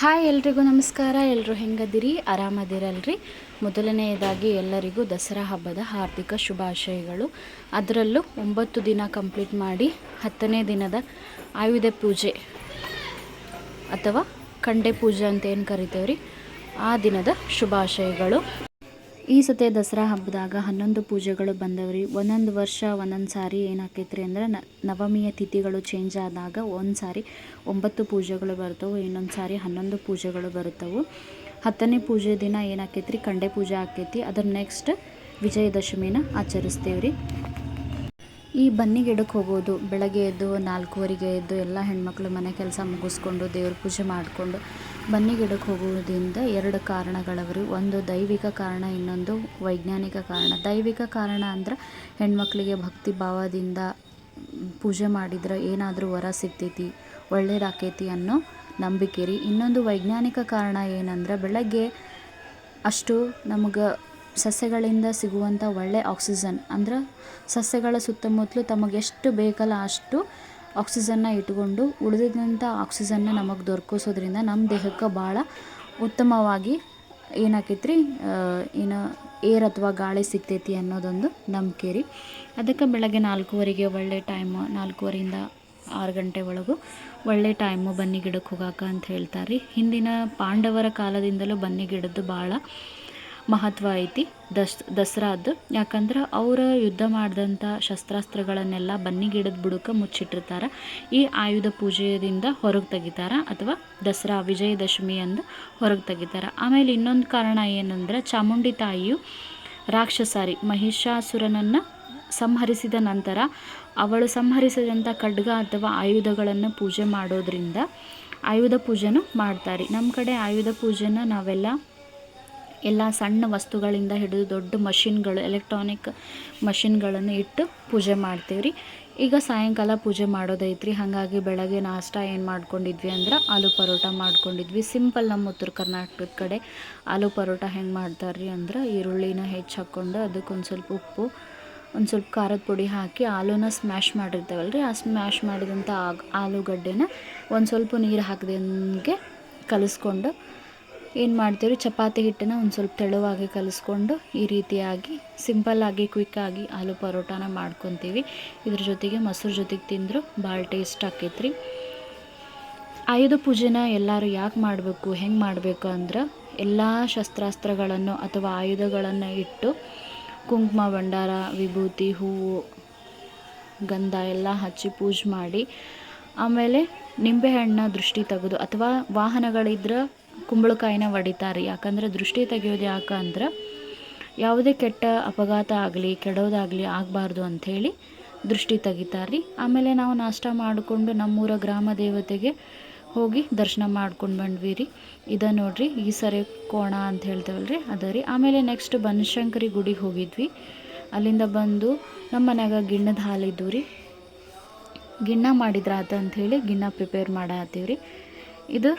Hi ಎಲ್ರಿಗೂ ನಮಸ್ಕಾರ. ಎಲ್ಲರೂ ಹೆಂಗದಿರಿ? ಆರಾಮದಿರಲ್ರಿ? ಮೊದಲನೆಯದಾಗಿ ಎಲ್ಲರಿಗೂ ದಸರಾ ಹಬ್ಬದ ಹಾರ್ದಿಕ ಶುಭಾಶಯಗಳು. ಅದರಲ್ಲೂ ಒಂಬತ್ತು ದಿನ ಕಂಪ್ಲೀಟ್ ಮಾಡಿ ಹತ್ತನೇ ದಿನದ ಆಯುಧ ಪೂಜೆ ಅಥವಾ ಕಂಡೆ ಪೂಜೆ ಅಂತ ಏನು ಕರಿತೇವ್ರಿ? ಆ ದಿನದ ಶುಭಾಶಯಗಳು. ಈ ಸತಿ ದಸರಾ ಹಬ್ಬದಾಗ ಹನ್ನೊಂದು ಪೂಜೆಗಳು ಬಂದವ್ರಿ. ಒಂದೊಂದು ವರ್ಷ ಒಂದೊಂದು ಸಾರಿ ಏನಾಕೈತ್ರಿ ಅಂದ್ರೆ ನವಮಿಯ ತಿಥಿಗಳು ಚೇಂಜ್ ಆದಾಗ ಒಂದು ಸಾರಿ ಒಂಬತ್ತು ಪೂಜೆಗಳು ಬರ್ತವೆ, ಇನ್ನೊಂದು ಸಾರಿ ಹನ್ನೊಂದು ಪೂಜೆಗಳು ಬರ್ತವೆ. ಹತ್ತನೇ ಪೂಜೆ ದಿನ ಏನಾಕೈತ್ರಿ, ಕಂಡೆ ಪೂಜೆ ಆಕೈತಿ. ಅದ್ರ ನೆಕ್ಸ್ಟ್ ವಿಜಯದಶಮಿನ ಆಚರಿಸ್ತೇವೆ ರೀ ಈ ಬನ್ನಿ ಗಿಡಕ್ಕೆ ಹೋಗೋದು, ಬೆಳಗ್ಗೆ ಎದ್ದು ನಾಲ್ಕೂವರೆಗೆ ಎದ್ದು ಎಲ್ಲ ಹೆಣ್ಮಕ್ಳು ಮನೆ ಕೆಲಸ ಮುಗಿಸ್ಕೊಂಡು ದೇವ್ರ ಪೂಜೆ ಮಾಡಿಕೊಂಡು ಬನ್ನಿ ಗಿಡಕ್ಕೆ ಹೋಗುವುದರಿಂದ ಎರಡು ಕಾರಣಗಳವ್ರಿ. ಒಂದು ದೈವಿಕ ಕಾರಣ, ಇನ್ನೊಂದು ವೈಜ್ಞಾನಿಕ ಕಾರಣ. ದೈವಿಕ ಕಾರಣ ಅಂದ್ರೆ ಹೆಣ್ಮಕ್ಳಿಗೆ ಭಕ್ತಿ ಭಾವದಿಂದ ಪೂಜೆ ಮಾಡಿದ್ರೆ ಏನಾದರೂ ವರ ಸಿಗ್ತೈತಿ ಒಳ್ಳೇದಾಕೈತಿ ಅನ್ನೋ ನಂಬಿಕೆ ರೀ. ಇನ್ನೊಂದು ವೈಜ್ಞಾನಿಕ ಕಾರಣ ಏನಂದ್ರೆ ಬೆಳಗ್ಗೆ ಅಷ್ಟು ನಮಗೆ ಸಸ್ಯಗಳಿಂದ ಸಿಗುವಂಥ ಒಳ್ಳೆ ಆಕ್ಸಿಜನ್ ಅಂದ್ರೆ ಸಸ್ಯಗಳ ಸುತ್ತಮುತ್ತಲು ತಮಗೆಷ್ಟು ಬೇಕಲ್ಲ ಅಷ್ಟು ಆಕ್ಸಿಜನ್ನ ಇಟ್ಕೊಂಡು ಉಳಿದಿದ್ದಂಥ ಆಕ್ಸಿಜನ್ನ ನಮಗೆ ದೊರಕಿಸೋದ್ರಿಂದ ನಮ್ಮ ದೇಹಕ್ಕೆ ಭಾಳ ಉತ್ತಮವಾಗಿ ಏನಾಕೈತ್ರಿ ಏನು ಏರ್ ಅಥವಾ ಗಾಳಿ ಸಿಗ್ತೈತಿ ಅನ್ನೋದೊಂದು ನಂಬಿಕೆ ರೀ. ಅದಕ್ಕೆ ಬೆಳಗ್ಗೆ ನಾಲ್ಕೂವರೆಗೆ ಒಳ್ಳೆ ಟೈಮ್ ನಾಲ್ಕೂವರೆಯಿಂದ ಆರು ಗಂಟೆ ಒಳಗೂ ಒಳ್ಳೆ ಟೈಮು ಬನ್ನಿ ಗಿಡಕ್ಕೆ ಹೋಗಾಕ ಅಂತ ಹೇಳ್ತಾರೆ ರೀ ಹಿಂದಿನ ಪಾಂಡವರ ಕಾಲದಿಂದಲೂ ಬನ್ನಿ ಗಿಡದ್ದು ಭಾಳ ಮಹತ್ವ ಐತಿ ದಸ್ ದಸರಾದ್ದು ಯಾಕಂದ್ರೆ ಅವರು ಯುದ್ಧ ಮಾಡಿದಂಥ ಶಸ್ತ್ರಾಸ್ತ್ರಗಳನ್ನೆಲ್ಲ ಬನ್ನಿ ಗಿಡದ ಬುಡಕ್ಕೆ ಮುಚ್ಚಿಟ್ಟಿರ್ತಾರೆ. ಈ ಆಯುಧ ಪೂಜೆಯಿಂದ ಹೊರಗೆ ತೆಗಿತಾರೆ ಅಥವಾ ದಸರಾ ವಿಜಯದಶಮಿ ಅಂದು ಹೊರಗೆ ತೆಗಿತಾರೆ. ಆಮೇಲೆ ಇನ್ನೊಂದು ಕಾರಣ ಏನಂದ್ರೆ ಚಾಮುಂಡಿ ತಾಯಿಯು ರಾಕ್ಷಸಾರಿ ಮಹಿಷಾಸುರನನ್ನು ಸಂಹರಿಸಿದ ನಂತರ ಅವಳು ಸಂಹರಿಸಿದಂಥ ಖಡ್ಗ ಅಥವಾ ಆಯುಧಗಳನ್ನು ಪೂಜೆ ಮಾಡೋದ್ರಿಂದ ಆಯುಧ ಪೂಜೆನೂ ಮಾಡ್ತಾರೆ. ನಮ್ಮ ಕಡೆ ಆಯುಧ ಪೂಜೆನ ನಾವೆಲ್ಲ ಎಲ್ಲ ಸಣ್ಣ ವಸ್ತುಗಳಿಂದ ಹಿಡಿದು ದೊಡ್ಡ ಮಷಿನ್ಗಳು ಎಲೆಕ್ಟ್ರಾನಿಕ್ ಮಷಿನ್ಗಳನ್ನು ಇಟ್ಟು ಪೂಜೆ ಮಾಡ್ತೀವಿ ರೀ ಈಗ ಸಾಯಂಕಾಲ ಪೂಜೆ ಮಾಡೋದೈತ್ರಿ. ಹಾಗಾಗಿ ಬೆಳಗ್ಗೆ ನಾಷ್ಟ ಏನು ಮಾಡ್ಕೊಂಡಿದ್ವಿ ಅಂದ್ರೆ ಆಲೂ ಪರೋಟ ಮಾಡ್ಕೊಂಡಿದ್ವಿ. ಸಿಂಪಲ್ ನಮ್ಮ ಉತ್ತರ ಕರ್ನಾಟಕದ ಕಡೆ ಆಲೂ ಪರೋಟ ಹೆಂಗೆ ಮಾಡ್ತಾರೆ ರೀ ಅಂದ್ರೆ ಈರುಳ್ಳಿನ ಹೆಚ್ಚು ಹಾಕ್ಕೊಂಡು ಅದಕ್ಕೆ ಒಂದು ಸ್ವಲ್ಪ ಉಪ್ಪು, ಒಂದು ಸ್ವಲ್ಪ ಖಾರದ ಪುಡಿ ಹಾಕಿ ಆಲೂನ ಸ್ಮ್ಯಾಶ್ ಮಾಡಿರ್ತೇವಲ್ಲ ರೀ ಆ ಸ್ಮ್ಯಾಶ್ ಮಾಡಿದಂಥ ಆಲೂಗಡ್ಡೆನ ಒಂದು ಸ್ವಲ್ಪ ನೀರು ಹಾಕಿದಂಗೆ ಕಲಿಸ್ಕೊಂಡು ಏನು ಮಾಡ್ತೀವಿ ಚಪಾತಿ ಹಿಟ್ಟನ್ನು ಒಂದು ಸ್ವಲ್ಪ ತೆಳುವಾಗಿ ಕಲಿಸ್ಕೊಂಡು ಈ ರೀತಿಯಾಗಿ ಸಿಂಪಲ್ಲಾಗಿ ಕ್ವಿಕ್ಕಾಗಿ ಆಲೂ ಪರೋಟಾನ ಮಾಡ್ಕೊತೀವಿ. ಇದ್ರ ಜೊತೆಗೆ ಮೊಸರು ಜೊತೆಗೆ ತಿಂದರೂ ಭಾಳ ಟೇಸ್ಟ್ ಆಕೈತ್ರಿ. ಆಯುಧ ಪೂಜೆನ ಎಲ್ಲರೂ ಯಾಕೆ ಮಾಡಬೇಕು, ಹೆಂಗೆ ಮಾಡಬೇಕು ಅಂದ್ರೆ ಎಲ್ಲ ಶಸ್ತ್ರಾಸ್ತ್ರಗಳನ್ನು ಅಥವಾ ಆಯುಧಗಳನ್ನು ಇಟ್ಟು ಕುಂಕುಮ, ಭಂಡಾರ, ವಿಭೂತಿ, ಹೂವು, ಗಂಧ ಎಲ್ಲ ಹಚ್ಚಿ ಪೂಜೆ ಮಾಡಿ. ಆಮೇಲೆ ನಿಂಬೆಹಣ್ಣ ದೃಷ್ಟಿ ತೆಗೆದು ಅಥವಾ ವಾಹನಗಳಿದ್ರೆ ಕುಂಬಳಕಾಯಿನ ಹೊಡಿತಾರೆ ಯಾಕಂದ್ರೆ ದೃಷ್ಟಿ ತೆಗೆಯೋದು ಯಾಕಂದ್ರೆ ಯಾವುದೇ ಕೆಟ್ಟ ಅಪಘಾತ ಆಗಲಿ, ಕೆಡೋದಾಗಲಿ ಆಗಬಾರ್ದು ಅಂಥೇಳಿ ದೃಷ್ಟಿ ತೆಗಿತಾರೆ ರೀ ಆಮೇಲೆ ನಾವು ನಾಷ್ಟ ಮಾಡಿಕೊಂಡು ನಮ್ಮೂರ ಗ್ರಾಮ ದೇವತೆಗೆ ಹೋಗಿ ದರ್ಶನ ಮಾಡ್ಕೊಂಡು ಬಂದ್ವಿ ರೀ ಇದ ನೋಡ್ರಿ, ಈ ಸರಿ ಕೋಣ ಅಂತ ಹೇಳ್ತೇವಲ್ಲ ರೀ ಅದ ರೀ. ಆಮೇಲೆ ನೆಕ್ಸ್ಟ್ ಬನಶಂಕರಿ ಗುಡಿಗೆ ಹೋಗಿದ್ವಿ. ಅಲ್ಲಿಂದ ಬಂದು ನಮ್ಮ ಮನ್ಯಾಗ ಗಿಣ್ಣದ ಹಾಲಿದ್ದು ರೀ ಗಿಣ್ಣ ಮಾಡಿದ್ರಾತ ಅಂಥೇಳಿ ಗಿಣ್ಣ ಪ್ರಿಪೇರ್ ಮಾಡತ್ತೀವಿ ರೀ ಇದು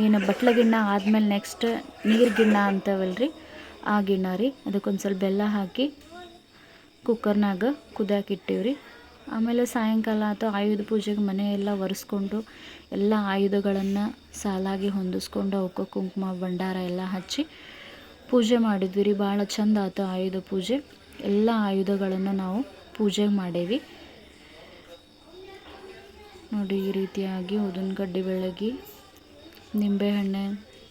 ಏನು ಬಟ್ಲ ಗಿಣ್ಣ ಆದಮೇಲೆ ನೆಕ್ಸ್ಟ್ ನೀರು ಗಿಣ್ಣ ಅಂತವಲ್ಲ ರೀ ಆ ಗಿಣ್ಣ ರೀ. ಅದಕ್ಕೊಂದು ಸ್ವಲ್ಪ ಬೆಲ್ಲ ಹಾಕಿ ಕುಕ್ಕರ್ನಾಗ ಕುದಾಕಿಟ್ಟಿವಿ ಇಟ್ಟೀವಿ ಆಮೇಲೆ ಸಾಯಂಕಾಲ ಅಥವಾ ಆಯುಧ ಪೂಜೆಗೆ ಮನೆಯೆಲ್ಲ ಒರೆಸ್ಕೊಂಡು ಎಲ್ಲ ಆಯುಧಗಳನ್ನು ಸಾಲಾಗಿ ಹೊಂದಿಸ್ಕೊಂಡು ಅವಕ್ಕೆ ಕುಂಕುಮ, ಭಂಡಾರ ಎಲ್ಲ ಹಚ್ಚಿ ಪೂಜೆ ಮಾಡಿದ್ವಿ ರೀ. ಭಾಳ ಚಂದ ಆಯ್ತು ಆಯುಧ ಪೂಜೆ. ಎಲ್ಲ ಆಯುಧಗಳನ್ನು ನಾವು ಪೂಜೆ ಮಾಡೇವಿ. ನೋಡಿ ಈ ರೀತಿಯಾಗಿ ಉದಿನ ಕಡ್ಡಿ ಬೆಳಗಿ ನಿಂಬೆಹಣ್ಣೆ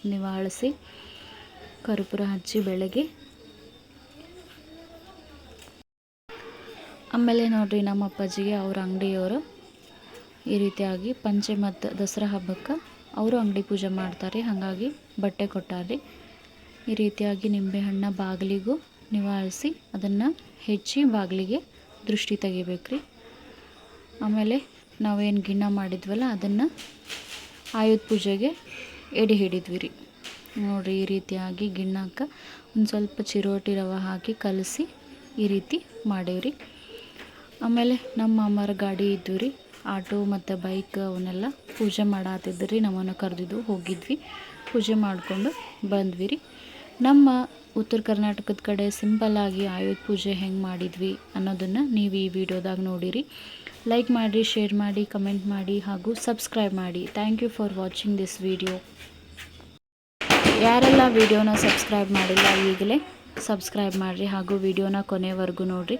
ನಿವಾಳಿಸಿ ಕರ್ಪೂರ ಹಚ್ಚಿ ಬೆಳಗ್ಗೆ ಆಮೇಲೆ ನೋಡಿರಿ ನಮ್ಮ ಅಪ್ಪಾಜಿಗೆ ಅವ್ರ ಅಂಗಡಿಯವರು ಈ ರೀತಿಯಾಗಿ ಪಂಚೆ ಮತ್ತು ದಸರಾ ಹಬ್ಬಕ್ಕೆ ಅವರು ಅಂಗಡಿ ಪೂಜೆ ಮಾಡ್ತಾರೆ. ಹಾಗಾಗಿ ಬಟ್ಟೆ ಕೊಟ್ಟಾರೆ. ಈ ರೀತಿಯಾಗಿ ನಿಂಬೆಹಣ್ಣ ಬಾಗಿಲಿಗೂ ನಿವಾಳಿಸಿ ಅದನ್ನು ಹೆಚ್ಚಿ ಬಾಗಿಲಿಗೆ ದೃಷ್ಟಿ ತೆಗಿಬೇಕ್ರಿ. ಆಮೇಲೆ ನಾವೇನು ಗಿಣ್ಣ ಮಾಡಿದ್ವಲ್ಲ ಅದನ್ನು ಆಯುಧ ಪೂಜೆಗೆ ಎಡೆ ಹಿಡಿದ್ವಿ ರೀ. ನೋಡಿರಿ ಈ ರೀತಿಯಾಗಿ ಗಿಣ್ಣಕ್ಕೆ ಒಂದು ಸ್ವಲ್ಪ ಚಿರೋಟಿ ರವೆ ಹಾಕಿ ಕಲಸಿ ಈ ರೀತಿ ಮಾಡೇವ್ರಿ. ಆಮೇಲೆ ನಮ್ಮ ಮಾಮಾರ ಗಾಡಿ ಇದ್ದು ರೀ. ಆಟೋ ಮತ್ತು ಬೈಕ್ ಅವನ್ನೆಲ್ಲ ಪೂಜೆ ಮಾಡತ್ತಿದ್ದು ರೀ ನಮ್ಮನ್ನು ಕರೆದಿದ್ದು ಹೋಗಿದ್ವಿ. ಪೂಜೆ ಮಾಡಿಕೊಂಡು ಬಂದ್ವಿ ರೀ. ನಮ್ಮ ಉತ್ತರ ಕರ್ನಾಟಕದ ಕಡೆ ಸಿಂಪಲ್ಲಾಗಿ ಆಯುಧ ಪೂಜೆ ಹೆಂಗೆ ಮಾಡಿದ್ವಿ ಅನ್ನೋದನ್ನು ನೀವು ಈ ವಿಡಿಯೋದಾಗ ನೋಡಿರಿ. ಲೈಕ್ ಮಾಡಿ ಶೇರ್ ಮಾಡಿ ಕಮೆಂಟ್ ಮಾಡಿ ಹಾಗೂ ಸಬ್ಸ್ಕ್ರೈಬ್ ಮಾಡಿ. Thank you for watching this video ಯಾರೆಲ್ಲ ವಿಡಿಯೋನ ಸಬ್ಸ್ಕ್ರೈಬ್ ಮಾಡಿಲ್ಲ ಈಗಲೇ ಸಬ್ಸ್ಕ್ರೈಬ್ ಮಾಡಿರಿ ಹಾಗೂ ವಿಡಿಯೋನ ಕೊನೆವರೆಗೂ ನೋಡಿರಿ.